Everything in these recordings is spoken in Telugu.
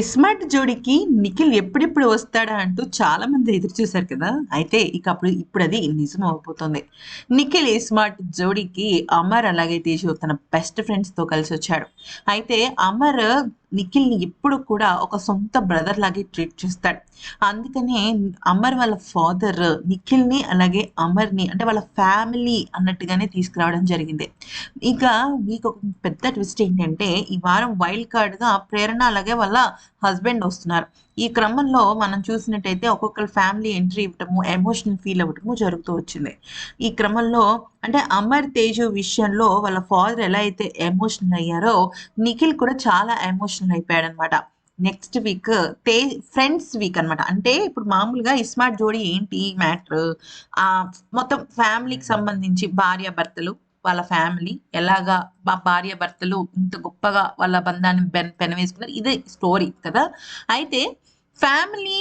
ఇస్మార్ట్ జోడీకి నిఖిల్ ఎప్పుడెప్పుడు వస్తాడా అంటూ చాలా మంది ఎదురు చూశారు కదా. అయితే ఇక అప్పుడు ఇప్పుడు అది నిజం అయిపోతుంది. నిఖిల్ ఇస్మార్ట్ జోడీకి అమర్ అలాగే తేజు తన బెస్ట్ ఫ్రెండ్స్తో కలిసి వచ్చాడు. అయితే అమర్ నిఖిల్ని ఎప్పుడు కూడా ఒక సొంత బ్రదర్ లాగే ట్రీట్ చేస్తాడు. అందుకనే అమర్ వాళ్ళ ఫాదర్ నిఖిల్ని అలాగే అమర్ని అంటే వాళ్ళ ఫ్యామిలీ అన్నట్టుగానే తీసుకురావడం జరిగింది. ఇక మీకు ఒక పెద్ద ట్విస్ట్ ఏంటంటే ఈ వారం వైల్డ్ కార్డ్గా ప్రేరణ అలాగే వాళ్ళ హస్బెండ్ వస్తున్నారు. ఈ క్రమంలో మనం చూసినట్టయితే ఒక్కొక్కరు ఫ్యామిలీ ఎంట్రీ ఇవ్వటము ఎమోషనల్ ఫీల్ అవ్వటము జరుగుతూ వచ్చింది. ఈ క్రమంలో అంటే అమర్ తేజు విషయంలో వాళ్ళ ఫాదర్ ఎలా అయితే ఎమోషనల్ అయ్యారో నిఖిల్ కూడా చాలా ఎమోషనల్ అయిపోయాడు అనమాట next week the friends week అన్నమాట అంటే ఇప్పుడు మామూలుగా ఇస్మార్ట్ జోడీ ఏంటి మ్యాటర్? మొత్తం ఫ్యామిలీకి సంబంధించి భార్య భర్తలు వాళ్ళ ఫ్యామిలీ ఎలాగా మా భార్య భర్తలు ఇంత గొప్పగా వాళ్ళ బంధాన్ని పెన్ పెనవేసుకున్నారు. ఇదే స్టోరీ కదా. అయితే ఫ్యామిలీ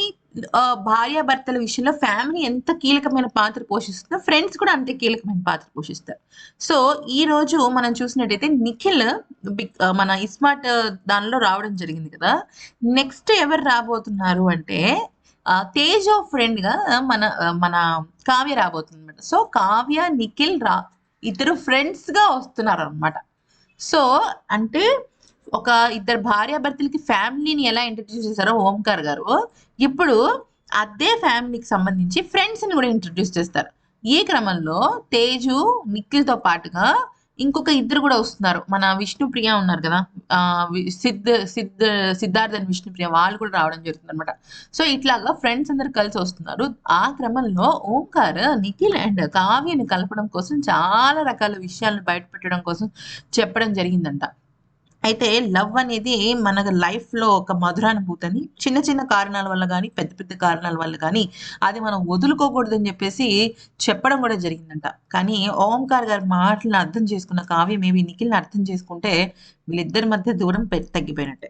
భార్య భర్తల విషయంలో ఫ్యామిలీ ఎంత కీలకమైన పాత్ర పోషిస్తుందో ఫ్రెండ్స్ కూడా అంతే కీలకమైన పాత్ర పోషిస్తారు. సో ఈ రోజు మనం చూసినట్టయితే నిఖిల్ మన ఇస్మార్ట్ దానిలో రావడం జరిగింది కదా. నెక్స్ట్ ఎవరు రాబోతున్నారు అంటే తేజ్ ఆఫ్ ఫ్రెండ్గా మన మన కావ్య రాబోతుంది అనమాట సో కావ్య నిఖిల్ రా ఇద్దరు ఫ్రెండ్స్గా వస్తున్నారు అనమాట సో అంటే ఒక ఇద్దరు భార్యాభర్తలకి ఫ్యామిలీని ఎలా ఇంట్రడ్యూస్ చేశారో ఓంకార్ గారు ఇప్పుడు అదే ఫ్యామిలీకి సంబంధించి ఫ్రెండ్స్ని కూడా ఇంట్రడ్యూస్ చేస్తారు. ఈ క్రమంలో తేజు నిఖిల్తో పాటుగా ఇంకొక ఇద్దరు కూడా వస్తున్నారు. మన విష్ణుప్రియ ఉన్నారు కదా. ఆ, వి- సిద్ధ సిద్ధ సిద్ధార్థ్ అండ్ విష్ణుప్రియ వాళ్ళు కూడా రావడం జరుగుతుంది అనమాట సో ఇట్లాగా ఫ్రెండ్స్ అందరు కలిసి వస్తున్నారు. ఆ క్రమంలో ఓంకార్ నిఖిల్ అండ్ కావ్యని కలపడం కోసం చాలా రకాల విషయాలను బయటపెట్టడం కోసం చెప్పడం జరిగిందంట. అయితే లవ్ అనేది మన లైఫ్లో ఒక మధురానుభూతిని చిన్న చిన్న కారణాల వల్ల కానీ పెద్ద పెద్ద కారణాల వల్ల కానీ అది మనం వదులుకోకూడదని చెప్పేసి చెప్పడం కూడా జరిగిందంట. కానీ ఓంకార్ గారి మాటలను అర్థం చేసుకున్న కావ్యం మేబీ నిఖిల్ని అర్థం చేసుకుంటే వీళ్ళిద్దరి మధ్య దూరం తగ్గిపోయినట్టే.